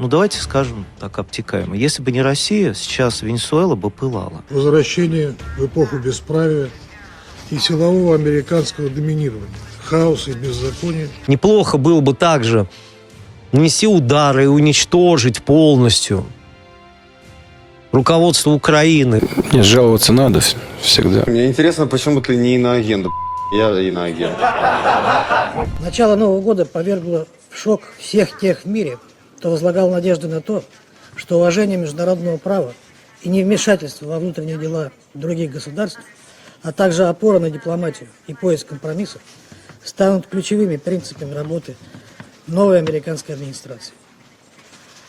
ну давайте скажем так обтекаемо. Если бы не Россия, сейчас Венесуэла бы пылала. Возвращение в эпоху бесправия и силового американского доминирования, хаоса и беззакония, Неплохо было бы также нанести удары и уничтожить полностью руководство Украины. Нет, жаловаться надо вс- всегда. Мне интересно, почему ты не иноагент? Я иноагент. Начало Нового года повергло в шок всех тех в мире, кто возлагал надежды на то, что уважение международного права и невмешательство во внутренние дела других государств, а также опора на дипломатию и поиск компромиссов станут ключевыми принципами работы новой американской администрации.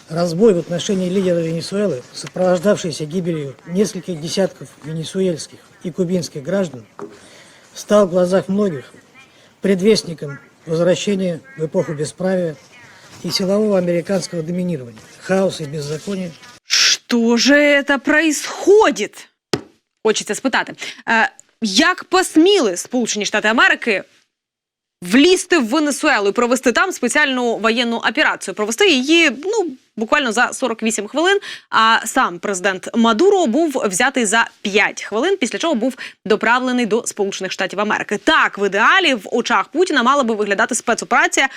Разбой в отношении лидера Венесуэлы, сопровождавшийся гибелью нескольких десятков венесуэльских и кубинских граждан, стал в глазах многих предвестником возвращения в эпоху бесправия и силового американского доминирования, хаос и беззаконие. Що же це происходит? Хочеться спитати. Як посміли Сполучені Штати Америки влізти в Венесуелу і провести там спеціальну воєнну операцію? Провести її ну буквально за 48 хвилин. А сам президент Мадуро був взятий за 5 хвилин, після чого був доправлений до Сполучених Штатів Америки. Так, в ідеалі в очах Путіна мала би виглядати спецоперація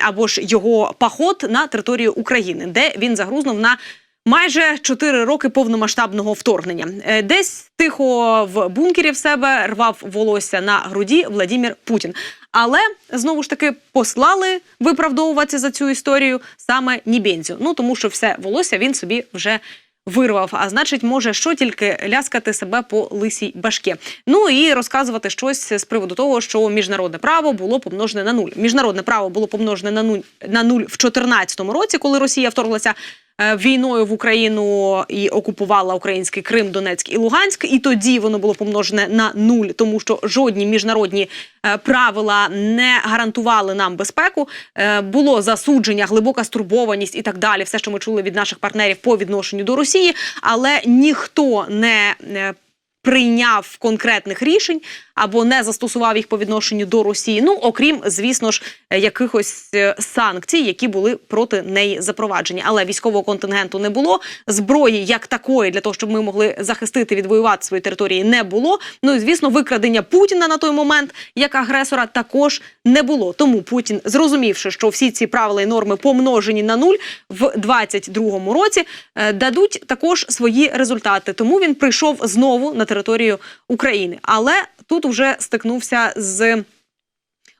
або ж його поход на територію України, де він загрузнув на Майже чотири роки повномасштабного вторгнення. Е, Десь тихо в бункері в себе рвав волосся на груді Владімір Путін. Але знову ж таки послали виправдовуватися за цю історію саме Нібензю. Ну тому що все волосся він собі вже вирвав. А значить, може що тільки ляскати себе по лисій башки. Ну і розказувати щось з приводу того, що міжнародне право було помножене на нуль. Міжнародне право було помножене на нуль на нуль в 2014 році, коли Росія вторглася війною в Україну і окупувала український Крим, Донецьк і Луганськ. І тоді воно було помножене на нуль, тому що жодні міжнародні е, правила не гарантували нам безпеку. Е, Було засудження, глибока стурбованість і так далі. Все, що ми чули від наших партнерів по відношенню до Росії, але ніхто не е, прийняв конкретних рішень або не застосував їх по відношенню до Росії. Ну окрім, звісно ж, е, якихось е, санкцій, які були проти неї запроваджені. Але військового контингенту не було. Зброї як такої для того, щоб ми могли захистити відвоювати свої території, не було. Ну і звісно, викрадення Путіна на той момент як агресора також не було. Тому Путін, зрозумівши, що всі ці правила і норми помножені на нуль в 22-му році, е, дадуть також свої результати. Тому він прийшов знову на територію України. Але тут вже стикнувся з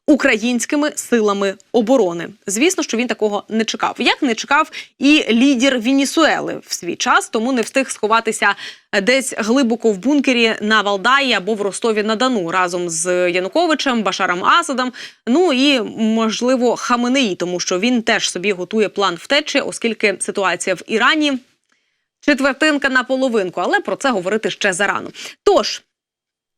українськими силами оборони. Звісно, що він такого не чекав. Як не чекав і лідер Венесуели в свій час, тому не встиг сховатися десь глибоко в бункері на Валдаї або в Ростові на Дону разом з Януковичем, Башаром Асадом. Ну і можливо Хаменеї, тому що він теж собі готує план втечі, оскільки ситуація в Ірані четвертинка на половинку, але про це говорити ще зарано. Тож.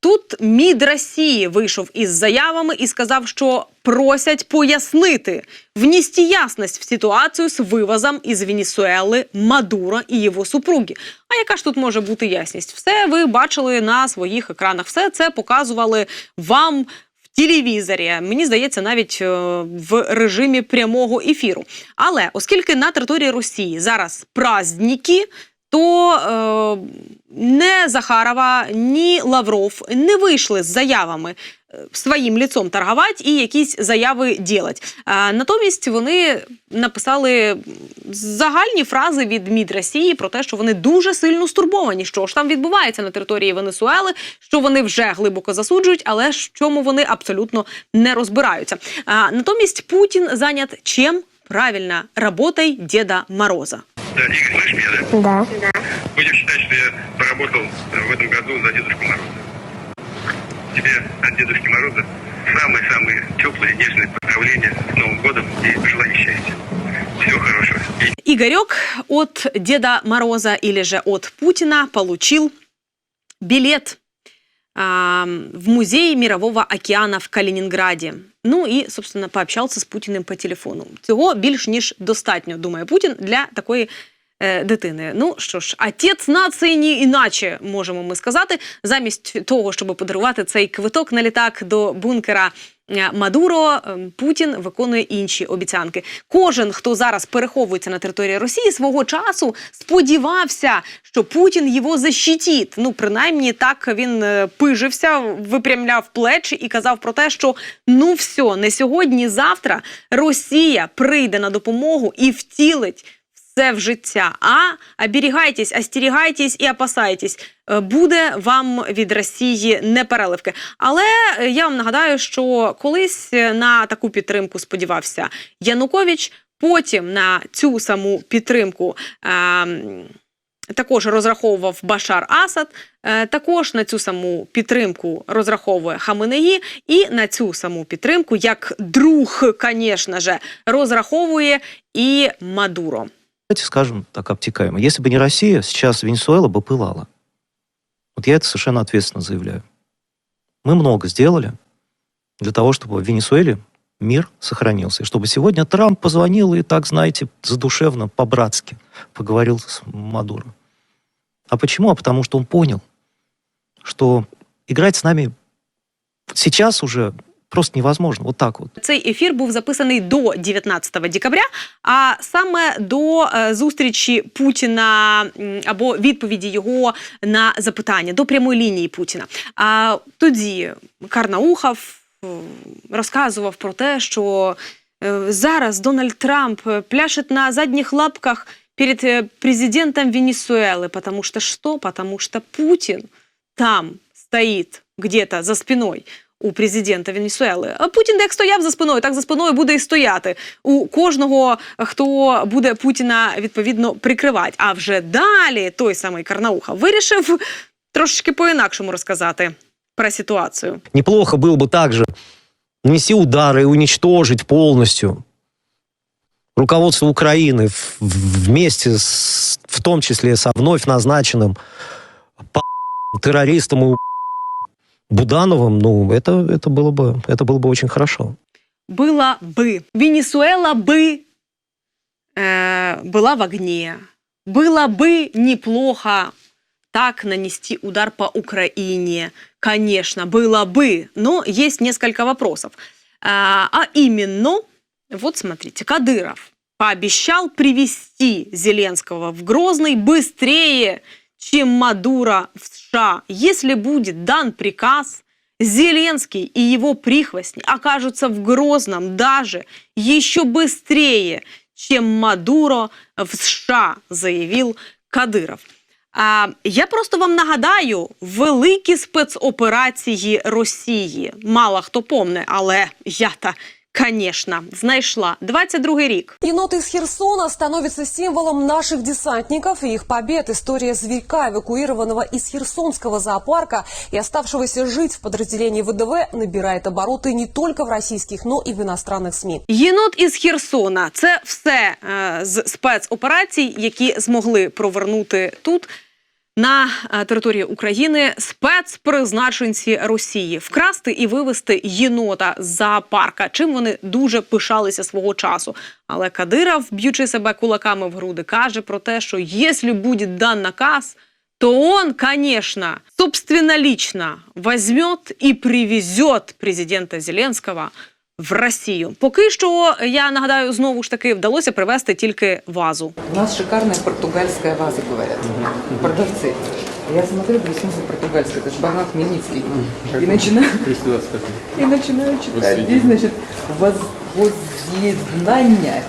Тут МІД Росії вийшов із заявами і сказав, що просять пояснити, внести ясність в ситуацію з вивозом із Венесуели Мадуро і його супруги. А яка ж тут може бути ясність? Все ви бачили на своїх екранах. Все це показували вам в телевізорі. Мені здається, навіть е, в режимі прямого ефіру. Але оскільки на території Росії зараз праздники, то е, не Захарова, ні Лавров не вийшли з заявами е, своїм ліцом торгувати і якісь заяви ділять. А, натомість вони написали загальні фрази від МІД Росії про те, що вони дуже сильно стурбовані, що ж там відбувається на території Венесуели, що вони вже глибоко засуджують, але в чому вони абсолютно не розбираються. А, натомість Путін зайнят чим? Правильно, работой Деда Мороза. Да, Игорь, слышишь меня, да? Да. Будем считать, что я поработал в этом году за Дедушку Мороза. Тебе от Дедушки Мороза самые-самые теплые, нежные поздравления с Новым годом и желания счастья. Всего хорошего. И Игорек от Деда Мороза или же от Путина получил билет а, в музей Мирового океана в Калининграде. Ну і, собственно, пообщався з Путіним по телефону. Цього більш ніж достатньо, думає Путін, для такої е, дитини. Ну що ж, отець нації ні іначе можемо ми сказати. Замість того, щоб подарувати цей квиток на літак до бункера Мадуро е, Путін виконує інші обіцянки. Кожен, хто зараз переховується на території Росії, свого часу сподівався, що Путін його защитить. Ну, принаймні, так він е, пижився, випрямляв плечі і казав про те, що ну все, не сьогодні, завтра Росія прийде на допомогу і втілить все в життя. А оберігайтесь, остерігайтесь і опасайтесь. Е, Буде вам від Росії непереливки. Але е, я вам нагадаю, що колись е, на таку підтримку сподівався Янукович. Потім на цю саму підтримку ем, також розраховував Башар Асад. е, Також на цю саму підтримку розраховує Хаменеї, і на цю саму підтримку, як друг, звісно же, розраховує і Мадуро. Давайте скажем так обтекаемо. Если бы не Россия, сейчас Венесуэла бы пылала. Вот я это совершенно ответственно заявляю. Мы много сделали для того, чтобы в Венесуэле мир сохранился. И чтобы сегодня Трамп позвонил и так, знаете, задушевно, по-братски поговорил с Мадуро. А почему? А потому что он понял, что играть с нами сейчас уже просто невозможно. Вот так вот. Цей ефір був записаний до 19 декабря, а саме до е, зустрічі Путіна м, або відповіді його на запитання до прямої лінії Путіна. А тоді Карнаухов е, розказував про те, що е, зараз Дональд Трамп е, пляшет на задніх лапках перед е, президентом Венесуэлы, потому что что? Потому что Путин там стоит где-то за спиной у президента Венесуели. А Путін як стояв за спиною, так за спиною буде і стояти у кожного, хто буде Путіна відповідно прикривати. А вже далі той самий Карнауха вирішив трошечки по-інакшому розказати про ситуацію. Неплохо было бы также нанести удары и уничтожить полностью руководство Украины в- в- вместе с, в том числе со вновь назначенным по- террористом и Будановым, ну, это, это, было бы, это было бы очень хорошо. Была бы. Венесуэла бы э, была в огне. Было бы неплохо так нанести удар по Украине. Конечно, было бы. Но есть несколько вопросов. А, а именно, вот смотрите, Кадыров пообещал привести Зеленского в Грозный быстрее, чем Мадуро в США. Если будет дан приказ, Зеленский и его прихвостни окажутся в Грозном даже еще быстрее, чем Мадуро в США, заявил Кадиров. А, я просто вам нагадаю великі спецоперації Росії. Мало хто помне, але я та, звісно, знайшла 22-й рік. Енот из Херсона становится символом наших десантников и их побед. История зверька, эвакуированного из Херсонского зоопарка и оставшегося жить в подразделении ВДВ, набирает обороты не только в российских, но и в иностранных СМИ. Єнот із Херсона це все е, з спецоперацій, які змогли провернути тут. на е, території України спецпризначенці Росії вкрасти і вивести єнота з зоопарка, чим вони дуже пишалися свого часу. Але Кадиров, б'ючи себе кулаками в груди, каже про те, що якщо буде дан наказ, то он, конечно, собственнолично возьмет и привезет президента Зеленского в Росію. Поки що, я нагадаю, знову ж таки вдалося привезти тільки вазу. У нас шикарная португальская ваза, говорят. Продавцы. Я смотрю, говорю, в смысле португальская? Это же Богдан Хмельницкий. И начинаю, и начинаю читать. Здесь, значит, воз, воз'єднання.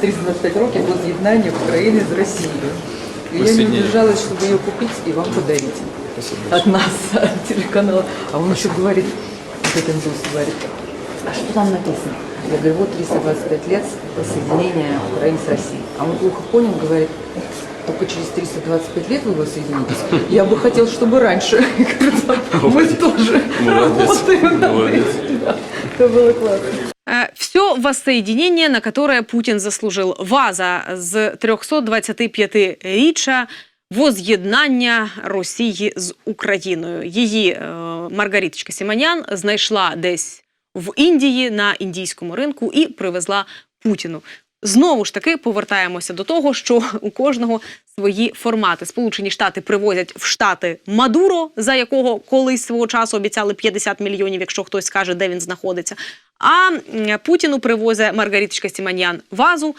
325 років воз'єднання України з Росією. И я не удержалась, чтобы ее купить и вам подарить. От нас, от телеканала. А он еще говорит, вот этот индус говорит, а что там написано? Я говорю, вот 325 лет соединения Украины с Россией. А он плохо понял, говорит, только через 325 лет вы воссоединитесь. Я бы хотел, чтобы раньше. Я говорю, «Да, Мы тоже работаем над этим». Да, Это было классно. Все воссоединение, на которое Путін заслужив. Ваза з 325-річчя воз'єднання Росії з Україною. Її е, Маргариточка Сіманян знайшла десь в Індії на індійському ринку і привезла Путіну. Знову ж таки повертаємося до того, що у кожного свої формати. Сполучені Штати привозять в Штати Мадуро, за якого колись свого часу обіцяли 50 мільйонів, якщо хтось скаже, де він знаходиться. А Путіну привозить Маргариточка Сіманян вазу.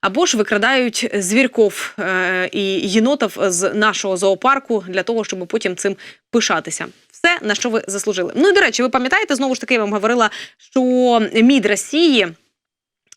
Або ж викрадають звірков е, і єнотів з нашого зоопарку для того, щоб потім цим пишатися. Все на що ви заслужили. Ну і до речі, ви пам'ятаєте, знову ж таки я вам говорила, що МІД Росії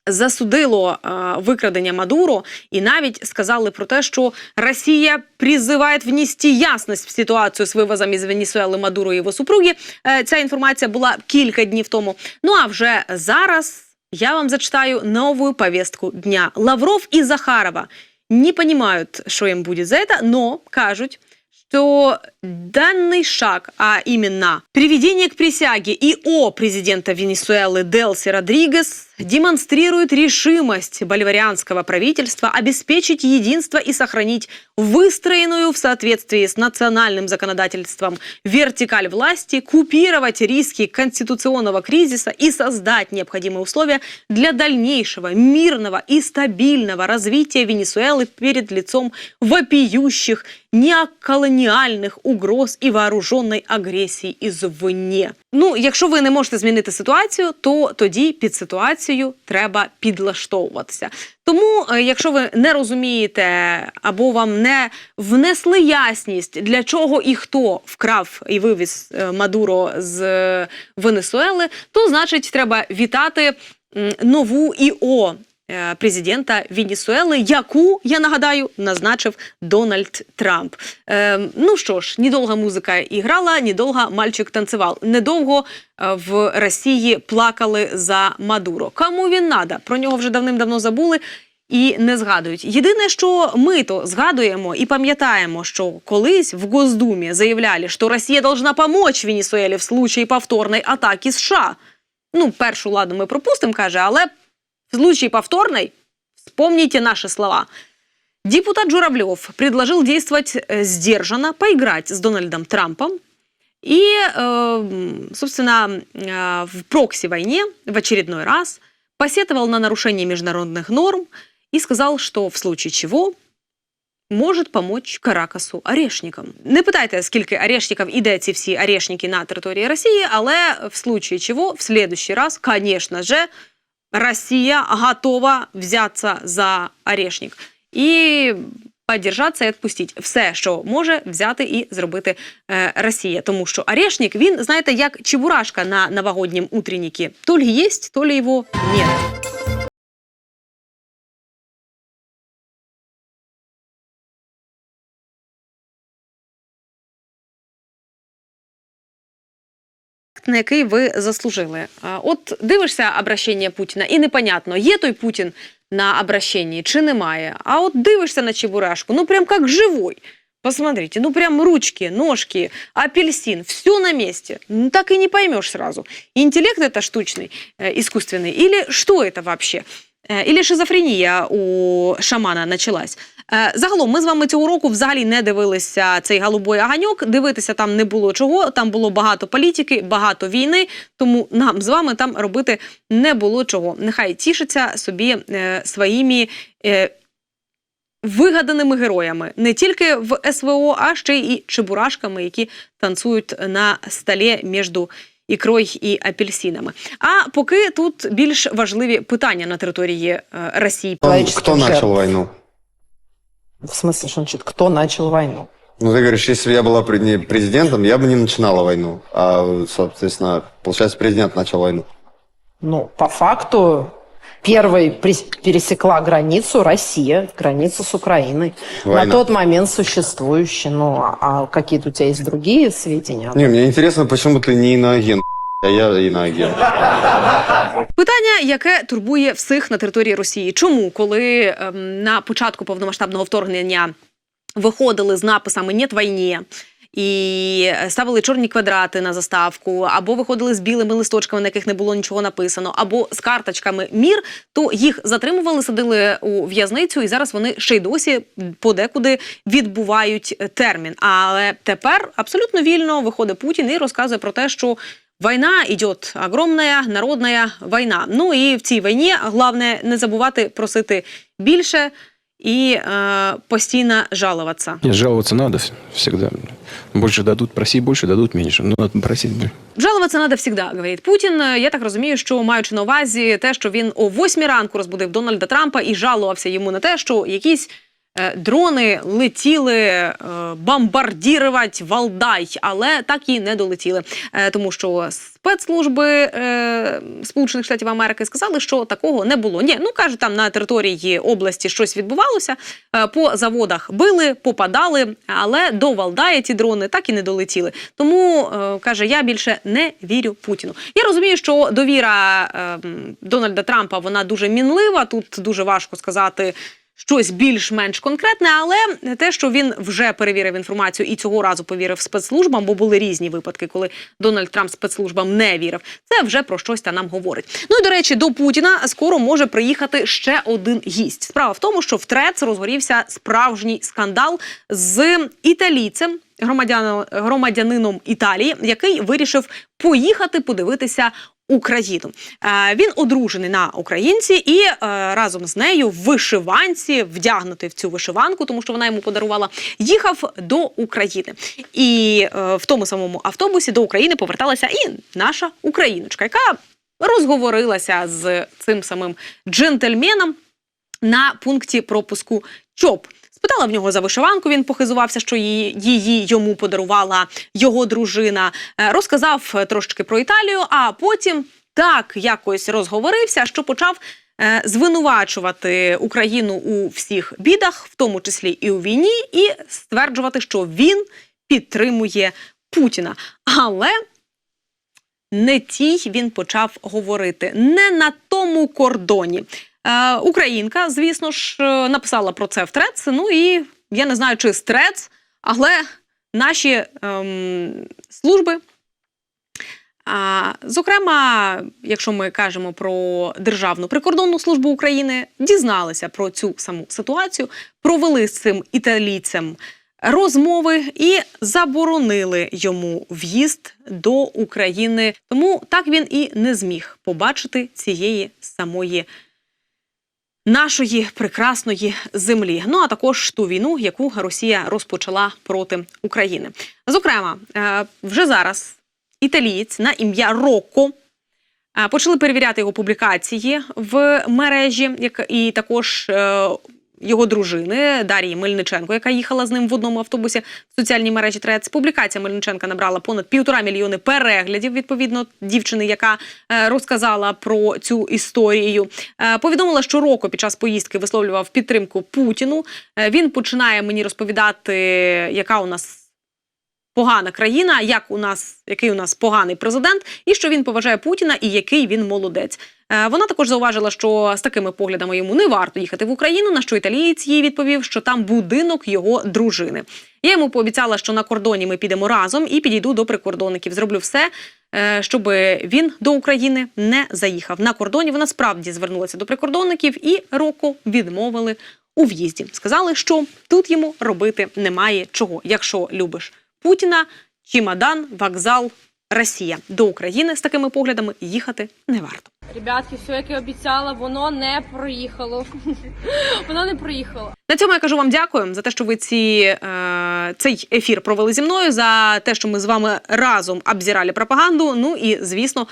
засудило е, викрадення Мадуро і навіть сказали про те, що Росія призиває внести ясність в ситуацію з вивозом із Венесуели Мадуро і його супруги. Е, ця інформація була кілька днів тому. Ну а вже зараз я вам зачитаю новую повестку дня. Лавров и Захарова не понимают, что им будет за это, но кажут, что данный шаг, а именно приведение к присяге ИО президента Венесуэлы Делси Родригес демонстрирует решимость боливарианского правительства обеспечить единство и сохранить выстроенную в соответствии с национальным законодательством вертикаль власти, купировать риски конституционного кризиса и создать необходимые условия для дальнейшего мирного и стабильного развития Венесуэлы перед лицом вопиющих неоколоніальних угроз і вооруженої агресії ізвне. Ну, якщо ви не можете змінити ситуацію, то тоді під ситуацію Треба підлаштовуватися. Тому, е, якщо ви не розумієте або вам не внесли ясність, для чого і хто вкрав і вивіз е, Мадуро з е, Венесуели, то значить треба вітати нову ІО президента Венесуели, яку я нагадаю назначив Дональд Трамп. Е, ну що ж, недовго музика іграла, недовго мальчик танцював. Недовго е, в Росії плакали за Мадуро. Кому він надо? Про нього вже давним-давно забули. І не згадують. Єдине, що ми то згадуємо і пам'ятаємо, що колись в Госдумі заявляли, що Росія должна помочь Венесуелі в случаї повторної атаки США. Ну, першу ладу ми пропустимо, каже, але в случае повторной вспомните наши слова. Депутат Журавлев предложил действовать э, сдержанно, поиграть с Дональдом Трампом и, э, собственно, э, в прокси-войне в очередной раз посетовал на нарушение международных норм и сказал, что в случае чего может помочь Каракасу орешникам. Не питайте, скільки орешників іде ці всі орешники на території Росії, але в случае чего, в следующий раз, конечно же, Россия готова взяться за орешник і подержатися і відпустити все, що може взяти і зробити е, Росія. Тому що орешник, він, знаєте, як чебурашка на новогоднім утреннике. То ли есть, то ли його нет. на який ви заслужили. А, От дивишся обращення Путіна, і непонятно, є той Путін на обращенні чи немає. А от дивишся на Чебурашку, ну прям как живой. Посмотрите, ну прям ручки, ножки, апельсин, все на месте. Ну, так и не поймешь сразу, интеллект это штучный, э, искусственный, или что это вообще? Е, Ілі шизофренія у шамана почалась. Е, Загалом, ми з вами цього року взагалі не дивилися цей голубой аганьок. Дивитися там не було чого. Там було багато політики, багато війни. Тому нам з вами там робити не було чого. Нехай тішиться собі е, своїми. Е, Вигаданими героями не тільки в СВО, а ще й чебурашками, які танцюють на столі між ікрою і апельсинами. А поки тут більш важливі питання на території Росії. Начал жертв. войну? В смысле, что значит, кто начал войну? Ну, ты говоришь, если бы я была президентом, я бы не начинала войну. А, соответственно, получается, президент начал войну. Ну, по факту, первой пересекла границу Россия, границу с Украиной. Война. На тот момент существующая. Ну, а- а какие-то у тебя есть другие сведения? Не, мне интересно, почему ты не иноагент, а я иноагент. Питання, яке турбує всіх на території Росії. Чому, коли ем, на початку повномасштабного вторгнення виходили з написами «Нет війні», і ставили чорні квадрати на заставку, або виходили з білими листочками, на яких не було нічого написано, або з карточками мір, то їх затримували, садили у в'язницю, і зараз вони ще й досі подекуди відбувають термін. Але тепер абсолютно вільно виходить Путін і розказує про те, що Війна йде огромна народна війна. Ну і в цій війні головне не забувати просити більше і е, постійно жалуватися. Нет, жаловаться надо вс- всегда. Больше дадут, проси больше, дадут меньше. Но надо просить больше. Жалуватися треба завжди, говорить Путін. Я так розумію, що маючи на увазі те, що він о 8 ранку розбудив Дональда Трампа і жалувався йому на те, що якісь дрони летіли е, бомбардірувати Валдай, але так і не долетіли. Е, тому що спецслужби е, Сполучених Штатів Америки сказали, що такого не було. Ні, ну каже, там на території області щось відбувалося. Е, по заводах били, попадали, але до Валдая ті дрони так і не долетіли. Тому е, каже, я більше не вірю Путіну. Я розумію, що довіра е, Дональда Трампа вона дуже мінлива. Тут дуже важко сказати. Щось більш-менш конкретне, але те, що він вже перевірив інформацію і цього разу повірив спецслужбам, бо були різні випадки, коли Дональд Трамп спецслужбам не вірив. Це вже про щось та нам говорить. Ну і до речі, до Путіна скоро може приїхати ще один гість. Справа в тому, що в ТРЕЦ розгорівся справжній скандал з італійцем, громадянином, громадянином Італії, який вирішив поїхати подивитися. Україну Е, він одружений на українці і е, разом з нею в вишиванці, вдягнутий в цю вишиванку, тому що вона йому подарувала, їхав до України. І е, в тому самому автобусі до України поверталася і наша україночка, яка розговорилася з цим самим джентльменом на пункті пропуску ЧОП. Спитала в нього за вишиванку. Він похизувався, що її, її йому подарувала його дружина. Е, Розказав е, трошечки про Італію, а потім так якось розговорився, що почав е, звинувачувати Україну у всіх бідах, в тому числі і у війні, і стверджувати, що він підтримує Путіна. Але не тій він почав говорити, не на тому кордоні. Е, українка, звісно ж, е, написала про це в Трец. Ну і я не знаю, чи з Трец, але наші ем, служби. А, зокрема, якщо ми кажемо про Державну прикордонну службу України, дізналися про цю саму ситуацію, провели з цим італійцем розмови і заборонили йому в'їзд до України. Тому так він і не зміг побачити цієї самої нашої прекрасної землі. Ну а також ту війну, яку Росія розпочала проти України. Зокрема, е, вже зараз італієць на ім'я Рокко. е, Почали перевіряти його публікації в мережі, як і також е, його дружини Дарії Мельниченко, яка їхала з ним в одному автобусі в соціальній мережі Трец. Публікація Мельниченка набрала понад півтора мільйони переглядів. Відповідно, дівчини, яка е, розказала про цю історію, Е, повідомила, що Роко під час поїздки висловлював підтримку Путіну. Е, Він починає мені розповідати, яка у нас погана країна, як у нас який у нас поганий президент, і що він поважає Путіна, і який він молодець. Е, Вона також зауважила, що з такими поглядами йому не варто їхати в Україну. На що італієць їй відповів, що там будинок його дружини. Я йому пообіцяла, що на кордоні ми підемо разом і підійду до прикордонників. Зроблю все, е, щоб він до України не заїхав. На кордоні вона справді звернулася до прикордонників і року відмовили у в'їзді. Сказали, що тут йому робити немає чого. Якщо любиш Путіна, чемодан, вокзал, Росія до України з такими поглядами їхати не варто. Ребятки, все, як я обіцяла, воно не проїхало. воно не проїхало. На цьому я кажу вам дякую за те, що ви ці, е, цей ефір провели зі мною, за те, що ми з вами разом обзирали пропаганду. Ну і звісно.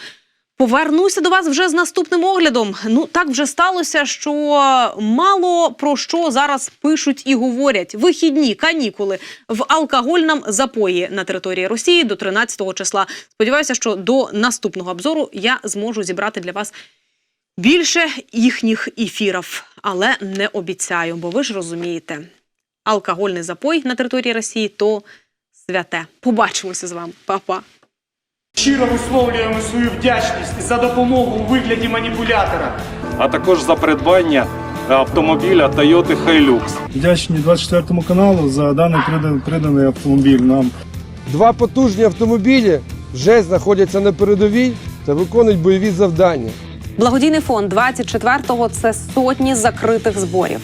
Повернуся до вас вже з наступним оглядом. Ну так вже сталося, що мало про що зараз пишуть і говорять. Вихідні канікули в алкогольному запої на території Росії до 13-го числа. Сподіваюся, що до наступного обзору я зможу зібрати для вас більше їхніх ефірів, але не обіцяю, бо ви ж розумієте, алкогольний запой на території Росії то святе. Побачимося з вами, Па-па. Щиро висловлюємо свою вдячність за допомогу у вигляді маніпулятора. а також за придбання автомобіля Toyota Hilux. Вдячні 24 каналу за даний приданий, приданий автомобіль нам. Два потужні автомобілі вже знаходяться на передовій та виконують бойові завдання. Благодійний фонд 24-го – це сотні закритих зборів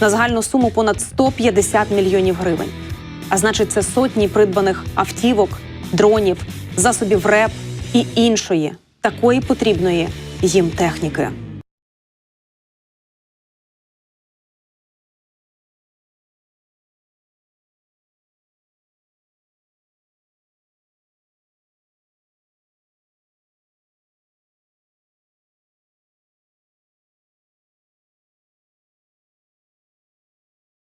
на загальну суму понад 150 мільйонів гривень. А значить, це сотні придбаних автівок, дронів, засобів РЕП і іншої такої потрібної їм техніки.